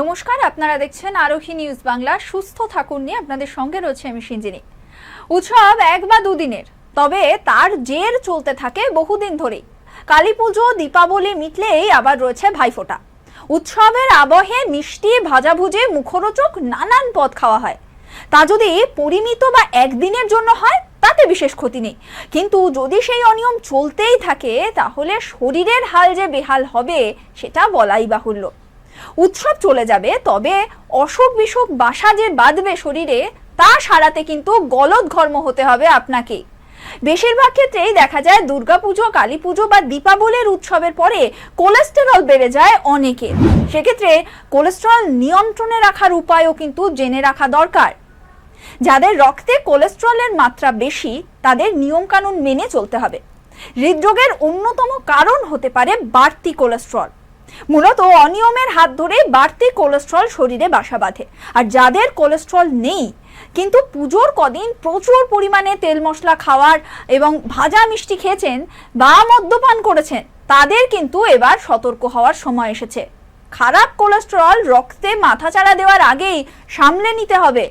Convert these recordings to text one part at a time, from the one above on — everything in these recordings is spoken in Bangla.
নমস্কার, আপনারা দেখছেন আরোহী নিউজ বাংলা। সুস্থ থাকুন নিয়ে আপনাদের সঙ্গে রয়েছে আমি সিঞ্জিনী। উৎসব এক বা দুদিনের, তবে তার জের চলতে থাকে বহুদিন ধরেই। কালী পুজো, দীপাবলি মিটলেই আবার রয়েছে ভাইফোঁটা। উৎসবের আবহে মিষ্টি, ভাজাভুজি, মুখরোচক নানান পদ খাওয়া হয়। তা যদি পরিমিত বা একদিনের জন্য হয়, তাতে বিশেষ ক্ষতি নেই। কিন্তু যদি সেই অনিয়ম চলতেই থাকে, তাহলে শরীরের হাল যে বেহাল হবে, সেটা বলাই বাহুল্য। উৎসব চলে যাবে, তবে অসুখ বিসুখ বাসা যে বাঁধবে শরীরে, তা সারাতে কিন্তু গলদ ঘর্ম হতে হবে আপনাকে। বেশিরভাগ ক্ষেত্রেই দেখা যায় দুর্গাপুজো কালী পুজো বা দীপাবলির উৎসবের পরে কোলেস্টেরল বেড়ে যায় অনেকে সেক্ষেত্রে কোলেস্টেরল নিয়ন্ত্রণে রাখার উপায়ও কিন্তু জেনে রাখা দরকার। যাদের রক্তে কোলেস্টেরলের মাত্রা বেশি, তাদের নিয়মকানুন মেনে চলতে হবে। হৃদরোগের অন্যতম কারণ হতে পারে বাড়তি কোলেস্টেরল। মূলত অনিয়মের হাত ধরে বাড়তি কোলেস্ট্রল শরীরে বাসা বাঁধে। আর যাদের কোলেস্ট্রল নেই, কিন্তু পুজোর কদিন প্রচুর পরিমাণে তেল মশলা খাওয়ার এবং ভাজা মিষ্টি খেয়েছেন বা মদ্যপান করেছেন, তাদের কিন্তু এবার সতর্ক হওয়ার সময় এসেছে। খারাপ কোলেস্টেরল রক্তে মাথাচাড়া দেওয়ার আগেই সামলে নিতে হবে।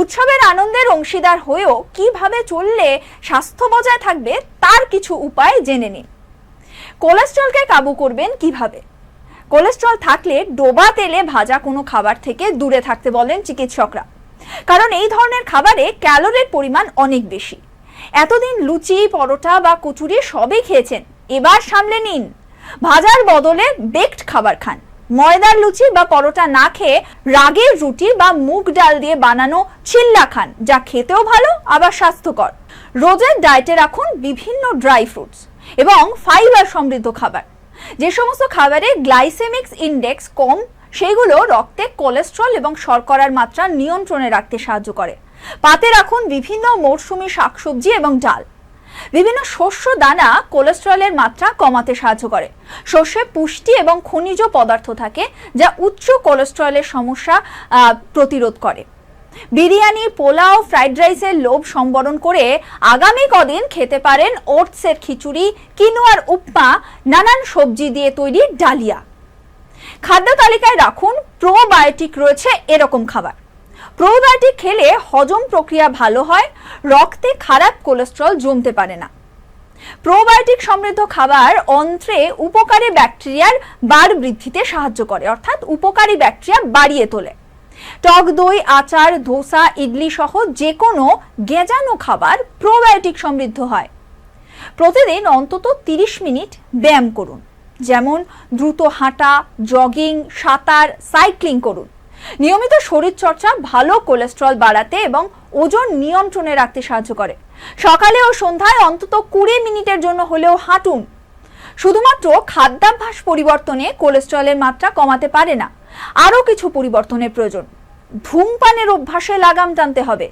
উৎসবের আনন্দের অংশীদার হয়েও কীভাবে চললে স্বাস্থ্য বজায় থাকবে, তার কিছু উপায় জেনে নিন। কোলেস্ট্রলকে কাবু করবেন কীভাবে? কোলেস্ট্রল থাকলে ডোবা তেলে ভাজা কোনো খাবার থেকে দূরে থাকতে বলেন চিকিৎসকরা। কারণ এই ধরনের খাবারে ক্যালোরির পরিমাণ অনেক বেশি। এতদিন লুচি, পরোটা বা কচুরি সবই খেয়েছেন। এবার সামলে নিন। ভাজার বদলে বেকড খাবার খান। ময়দার লুচি বা পরোটা না খেয়ে রাগের রুটি বা মুগ ডাল দিয়ে বানানো চিল্লা খান, যা খেতেও ভালো, আবার স্বাস্থ্যকর। রোজের ডায়েটে রাখুন বিভিন্ন ড্রাই ফ্রুটস এবং ফাইবার সমৃদ্ধ খাবার। যে সমস্ত খাবারে গ্লাইসেমিক্স ইন্ডেক্স কম, সেগুলো রক্তে কোলেস্ট্রল এবং শর্করার মাত্রা নিয়ন্ত্রণে রাখতে সাহায্য করে। পাতে রাখুন বিভিন্ন মরশুমি শাকসবজি এবং ডাল। বিভিন্ন শস্য দানা কোলেস্ট্রলের মাত্রা কমাতে সাহায্য করে। শস্যে পুষ্টি এবং খনিজ পদার্থ থাকে, যা উচ্চ কোলেস্ট্রলের সমস্যা প্রতিরোধ করে। বিরিয়ানি, পোলাও, ফ্রাইড রাইসের লোভ সম্বরণ করে আগামী কদিন খেতে পারেন ওটসের খিচুড়ি, কিনোয়ার উপমা, নানান সবজি দিয়ে তৈরি ডালিয়া। খাদ্য তালিকায় রাখুন, প্রোবায়োটিক রয়েছে এরকম খাবার। প্রোবায়োটিক খেলে হজম প্রক্রিয়া ভালো হয়, রক্তে খারাপ কোলেস্ট্রল জমতে পারে না। প্রোবায়োটিক সমৃদ্ধ খাবার অন্ত্রে উপকারী ব্যাকটেরিয়ার বার বৃদ্ধিতে সাহায্য করে, অর্থাৎ উপকারী ব্যাকটেরিয়া বাড়িয়ে তোলে। টক দই, আচার, ধোসা, ইডলি সহ যে কোনো গেজানো খাবার প্রোবায়োটিক সমৃদ্ধ হয়। প্রতিদিন অন্তত 30 মিনিট ব্যায়াম করুন। যেমন দ্রুত হাঁটা জগিং সাঁতার সাইক্লিং করুন। নিয়মিত শরীরচর্চা ভালো কোলেস্ট্রল বাড়াতে এবং ওজন নিয়ন্ত্রণে রাখতে সাহায্য করে। সকালে ও সন্ধ্যায় অন্তত কুড়ি মিনিটের জন্য হলেও হাঁটুন। শুধুমাত্র খাদ্যাভ্যাস পরিবর্তনে কোলেস্ট্রলের মাত্রা কমাতে পারে না। আরও কিছু পরিবর্তনের প্রয়োজন। ধূমপানের অভ্যাসে লাগাম টানতে হবে।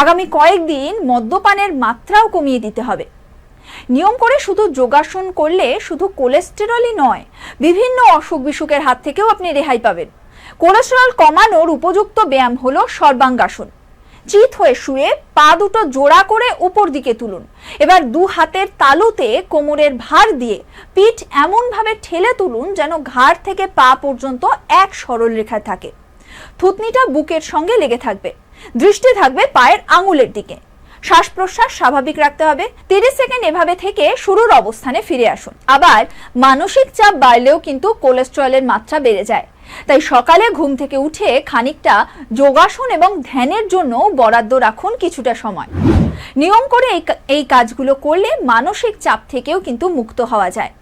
আগামী কয়েকদিন মদ্যপানের মাত্রাও কমিয়ে দিতে হবে। নিয়ম করে শুধু যোগাসন করলে শুধু কোলেস্টেরলই নয়, বিভিন্ন অসুখ বিসুখের হাত থেকেও আপনি রেহাই পাবেন। কোলেস্টেরল কমানোর উপযুক্ত ব্যায়াম হলো সর্বাঙ্গাসন। চিত হয়ে শুয়ে পা দুটো জোড়া করে উপর দিকে তুলুন। এবার দু হাতের তালুতে কোমরের ভার দিয়ে পিঠ এমনভাবে ঠেলে তুলুন যেন ঘাড় থেকে পা পর্যন্ত এক সরল রেখায় থাকে। থুতনিটা বুকের সঙ্গে লেগে থাকবে। দৃষ্টি থাকবে পায়ের আঙুলের দিকে। শ্বাস প্রশ্বাস স্বাভাবিক রাখতে হবে। তিরিশ সেকেন্ড এভাবে থেকে শুরুর অবস্থানে ফিরে আসুন। আবার মানসিক চাপ বাড়লেও কিন্তু কোলেস্ট্রলের মাত্রা বেড়ে যায়। তাই সকালে ঘুম থেকে উঠে খানিকটা যোগাসন এবং ধ্যানের জন্য বরাদ্দ রাখুন কিছুটা সময়। নিয়ম করে এই কাজগুলো করলে মানসিক চাপ থেকেও কিন্তু মুক্ত হওয়া যায়।